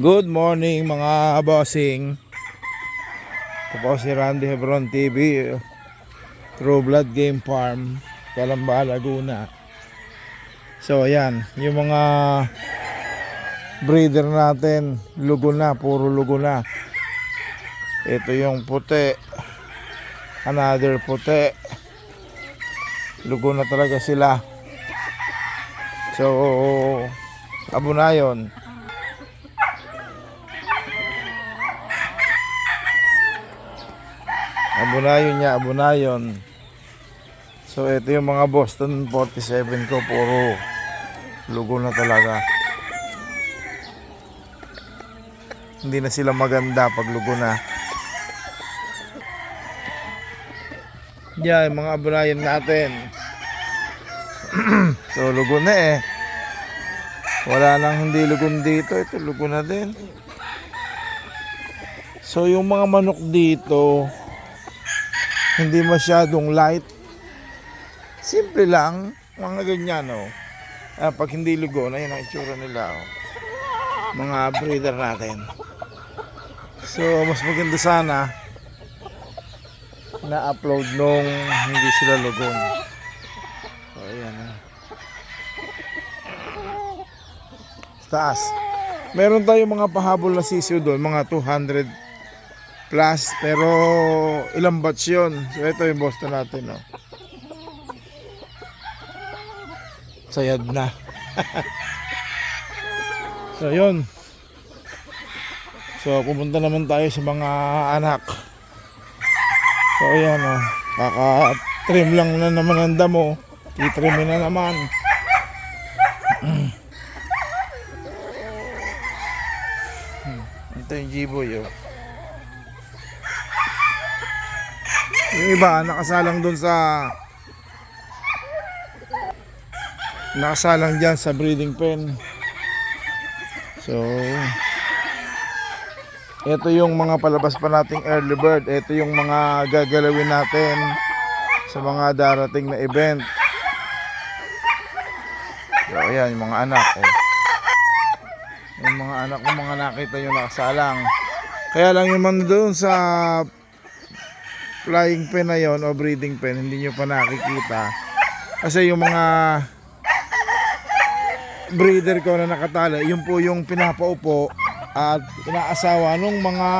Good morning mga bossing. Ito po si Randy Hebron TV. True Blood Game Farm, Calamba, Laguna. So ayan, yung mga breeder natin, lugo na, puro lugo na. Ito yung puti. Another puti. Lugo na talaga sila. So, abo na yun. Abunayon niya, abunayon. So ito yung mga Boston 47 ko, puro lugo na talaga. Hindi na sila maganda pag lugo na. Yan, mga abunayon natin. so lugo na eh. Wala nang hindi lugon dito, ito lugo na din. So yung mga manok dito, hindi masyadong light. Simple lang, mga ganyan oh. Ah, pag hindi lugo, na yun ang itsura nila oh. Mga breeder natin. So, mas maganda sana na-upload nung hindi sila lugon. So, ayan oh. Taas. Meron tayong mga pahabol na sisiyo doon, mga 200 plus pero ilang batch yun so ito yung Boston natin oh. sayad na so yun so pupunta naman tayo sa mga anak so ayan oh. kaka trim lang na naman ang damo titrimin na naman ito yung G-Boy oh. Yung iba nakasalang doon sa nakasalang diyan sa breeding pen. So ito yung mga palabas pa nating early bird. Ito yung mga gagalawin natin sa mga darating na event. So ayan yung mga anak oh. Yung mga anak ko mga nakita yung nakasalang. Kaya lang yung mga doon sa flying pen na yon o breeding pen hindi nyo pa nakikita. Kasi yung mga breeder ko na nakatala yun po yung pinapaupo at inaasawa nung mga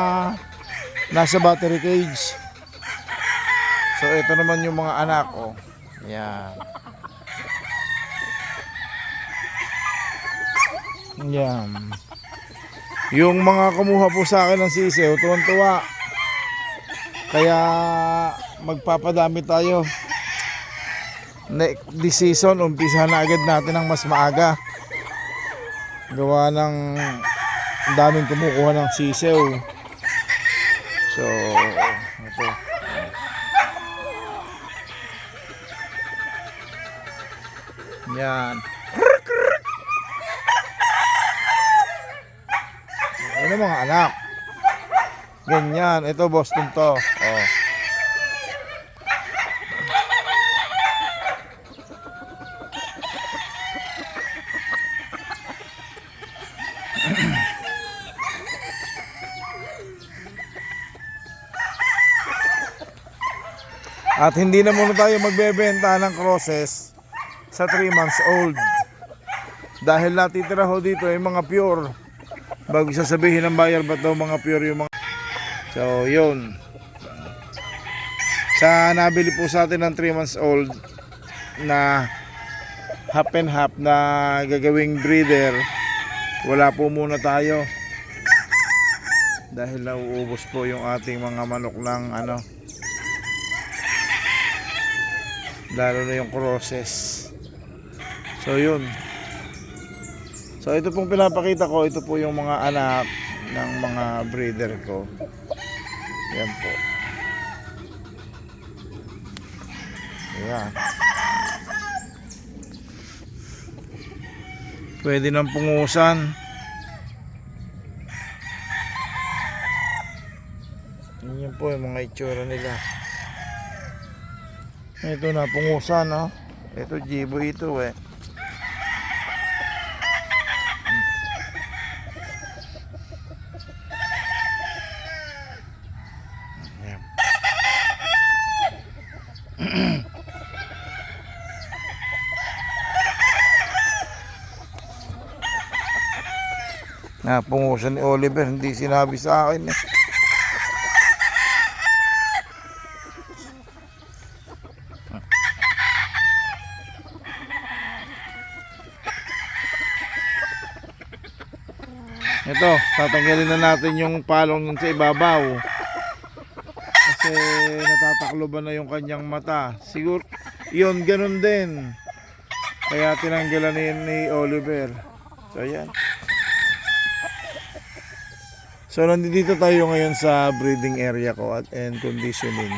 nasa battery cage. So ito naman yung mga anak ko yan. Yan. Yung mga kumuha po sa akin ng sisew tuwan-tuwa kaya magpapadami tayo. Next this season, umpisa na agad natin ng mas maaga. Gawa ng daming kumukuha ng sisew. So, ito. Yan. Ano mga anak? Ganyan. Ito Boston to. Oh. At hindi na muna tayo magbebenta ng crosses sa 3 months old. Dahil natitira ho dito ay mga pure. Bago sasabihin ng buyer ba't daw mga pure yung mga So, yun. Sa nabili po sa atin ng 3 months old na half and half na gagawing breeder, wala po muna tayo. Dahil nauubos po yung ating mga manok ng ano. Lalo na yung crosses. So, yun. So, ito pong pinapakita ko, ito po yung mga anak ng mga breeder ko. Yan po. Ayan. Pwede nang pungusan. Yan po yung mga itsura nila. Ito na pungusan, no? Ito jibo ito eh. Napungusan ni Oliver, hindi sinabi sa akin eh. Ito, tatanggalin na natin yung palong nun sa ibabaw. Kasi natatakloban na yung kanyang mata. Siguro, yun, ganun din. Kaya tinanggalan ni, ni Oliver. So, ayan. So, nandito tayo ngayon sa breeding area ko at and conditioning.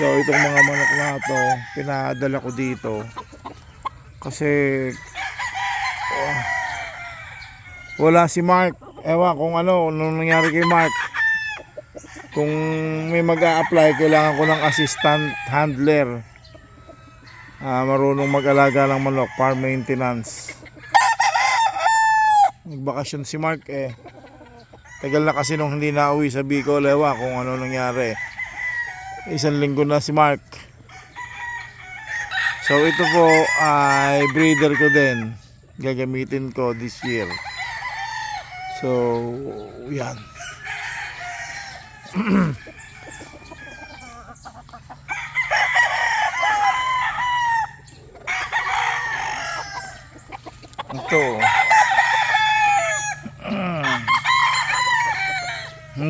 So, itong mga manok na to, pinadala ko dito. Kasi, oh, wala si Mark. Ewan kung ano, anong nangyari kay Mark. Kung may mag apply kailangan ko ng assistant handler. Ah, marunong mag-alaga ng manok, farm maintenance. Nagbakasyon si Mark eh. Tagal na kasi nung hindi na uwi sa Bicol, ewan kung ano nangyari. Isang linggo na si Mark. So ito po ay breeder ko din. Gagamitin ko this year. So, yan. Ito.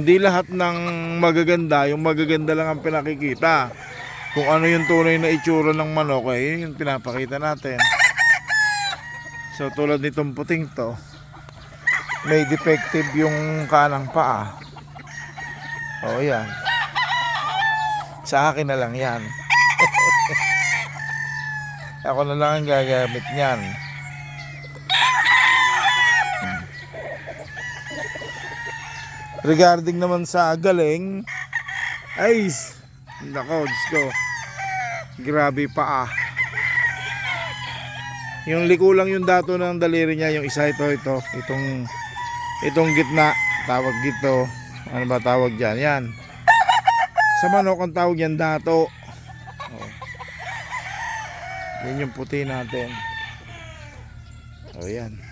Hindi lahat ng magaganda, yung magaganda lang ang pinakikita. Kung ano yung tunay na itsura ng manok, eh, yun yung pinapakita natin. So tulad nitong puting to, may defective yung kanang paa. O yan. Sa akin na lang yan. Ako na lang ang gagamit niyan. Regarding naman sa galing, ay, nako, Diyos ko. Grabe pa ah. Yung liko lang yung dato ng daliri niya, yung isa ito, ito, itong, itong gitna, tawag dito, ano ba tawag dyan, yan. Sa manok ang tawag yan, dato. Oh. Yan yung puti natin. O yan.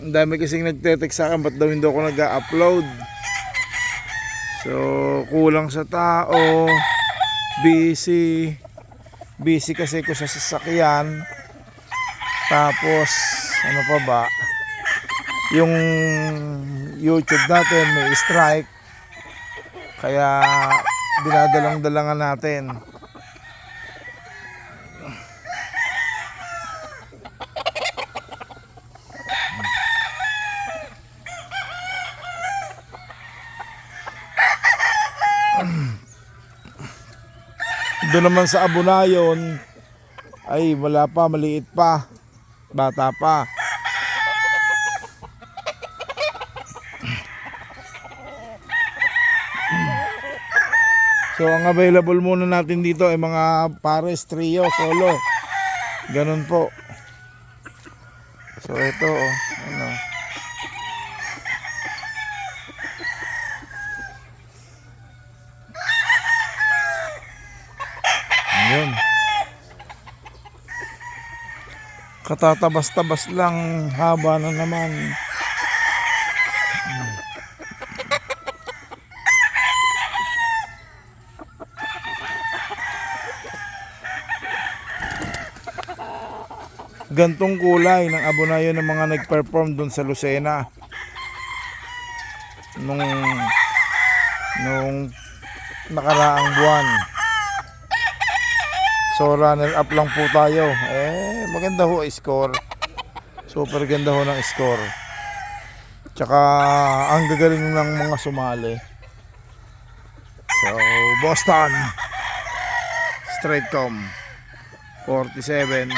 Ang dami kasing nagte-text sa akin, ba't daw hindi ako nag-upload? So, kulang sa tao, busy, busy kasi ko sa sasakyan. Tapos, ano pa ba? Yung YouTube natin may strike. Kaya, dinadalang-dalangan natin. Doon naman sa Abunayon, ay wala pa, maliit pa. Bata pa. So ang available muna natin dito ay mga pares, trio, solo. Ganun po. So ito, oh, ano. Ayun. Katatabas-tabas lang haba na naman. Gantong kulay ng abonayo ng mga nag-perform doon sa Lucena. Nung nung nakaraang buwan. So runner up lang po tayo. Eh maganda ho score. Super ganda ho ng score. Tsaka ang gagaling ng mga sumali. So Boston Straightcom 47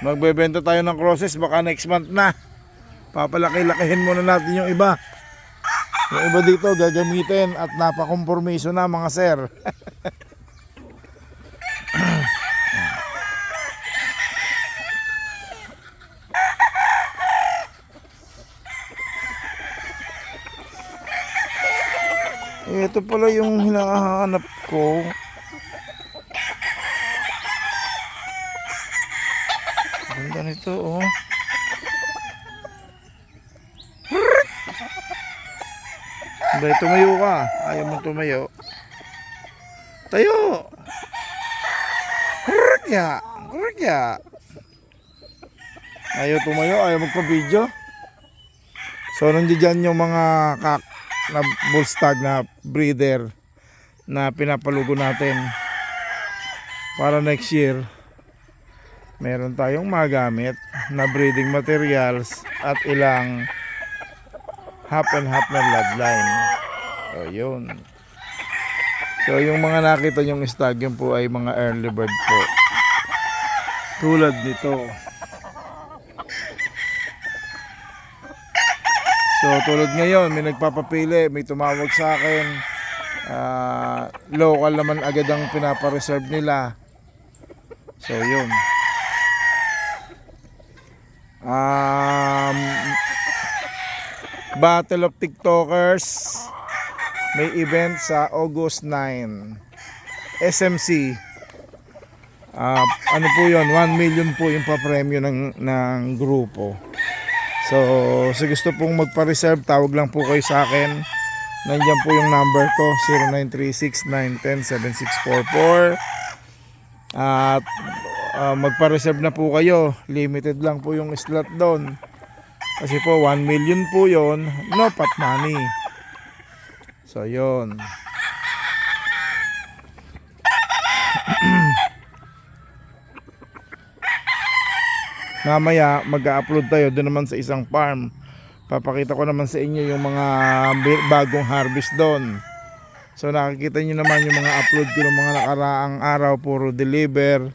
Magbebenta tayo ng crosses baka next month na. Papalaki-lakihin muna natin yung iba. Yung iba dito gagamitin at napakompormiso na mga sir. Ito pala yung hinahanap ko. Nito, oh. Bay, tumayo ka. Ayaw mo tumayo. Tayo! Kurkya! Kurkya! Ayaw tumayo, ayaw magpa-video. So, nandiyan yung mga kak na bullstag na breeder na pinapalugo natin para next year meron tayong magamit na breeding materials at ilang half and half na bloodline. So, yun. So, yung mga nakita nyong stag, yun po ay mga early bird po. Tulad nito. So, tulad ngayon, may nagpapapili, may tumawag sa akin. Ah, local naman agad ang pinapareserve nila. So, yun. Um, Battle of TikTokers. May event sa August 9. SMC. Ah, ano po 'yon? 1 million po yung pa-premyo ng ng grupo. So, sa gusto pong magpa-reserve, tawag lang po kayo sa akin. Nandiyan po yung number ko, 0936-910-7644. At ah, magpa-reserve na po kayo. Limited lang po yung slot doon. Kasi po, 1 million po yon no pot money. So, yon Mamaya, mag-upload tayo doon naman sa isang farm. Papakita ko naman sa inyo yung mga bagong harvest doon. So nakikita nyo naman yung mga upload ko ng mga nakaraang araw. Puro deliver.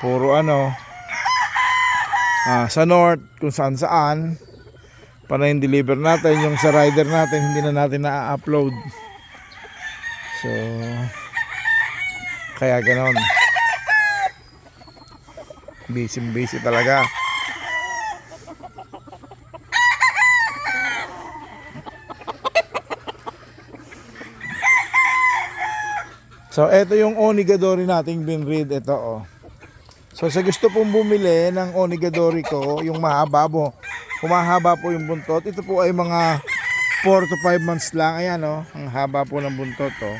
Puro ano. ah, sa north, kung saan saan. Para yung deliver natin. Yung sa rider natin, hindi na natin na-upload. So, kaya ganon. Busy busy talaga. So, ito yung onigadori nating binread. Ito, oh. So, sa gusto pong bumili ng onigadori ko, yung mahaba po, humahaba po yung buntot. Ito po ay mga 4 to 5 months lang. Ayan, oh. Ang haba po ng buntot, oh.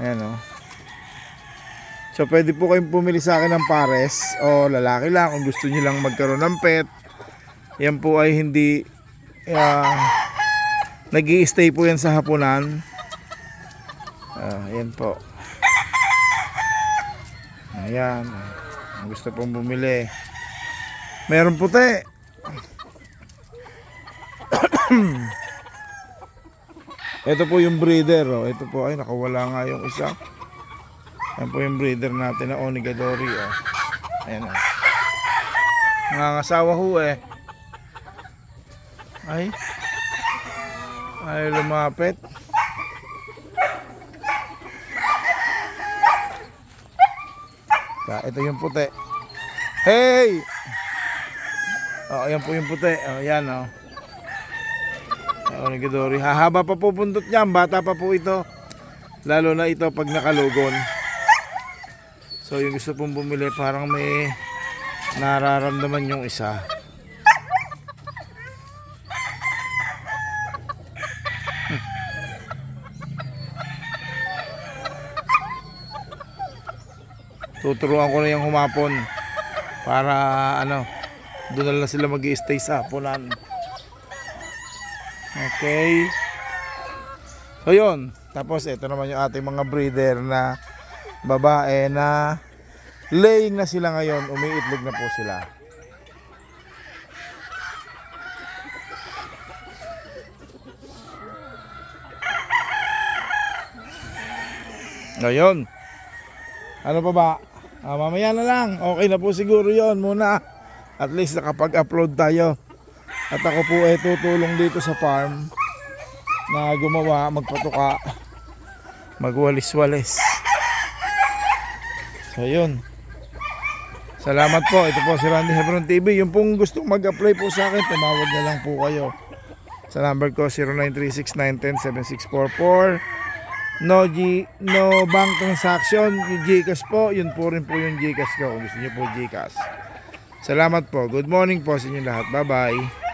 Ayan, oh. So, pwede po kayong pumili sa akin ng pares o lalaki lang kung gusto niyo lang magkaroon ng pet. Yan po ay hindi uh, nag stay po yan sa hapunan. Ah, yan po. Ayan. Ang gusto pong bumili. Meron puti. Ito po yung breeder. Oh. Ito po ay nakawala nga yung isa. Yan po yung breeder natin na Onigadori. Oh. Ayan. Oh. Nangangasawa ho eh. Ay. Ay lumapit. Ito yung puti. Hey! Oh, yan po yung puti. Oh, yan oh. Oh, Onigadori. Hahaba pa po bundot niyan. Bata pa po ito. Lalo na ito pag nakalugon. So yung gusto pong bumili parang may nararamdaman yung isa. Tuturuan ko na yung humapon para ano doon na lang sila mag stay sa hapunan. Okay. So yun. Tapos ito naman yung ating mga breeder na babae na laying na sila ngayon, umiitlog na po sila. Ngayon. Ano pa ba? Ah, mamaya na lang. Okay na po siguro yon muna. At least nakapag-upload tayo. At ako po ay tutulong dito sa farm na gumawa, magpatuka, magwalis-walis. So yun. Salamat po. Ito po si Randy Hebron TV. Yung pong gustong mag-apply po sa akin, tumawag na lang po kayo. Sa number ko 0936-910-7644. No, G, no bank transaction, yung Gcash po, yun po rin po yung Gcash ko kung gusto niyo po Gcash. Salamat po. Good morning po sa inyo lahat. Bye-bye.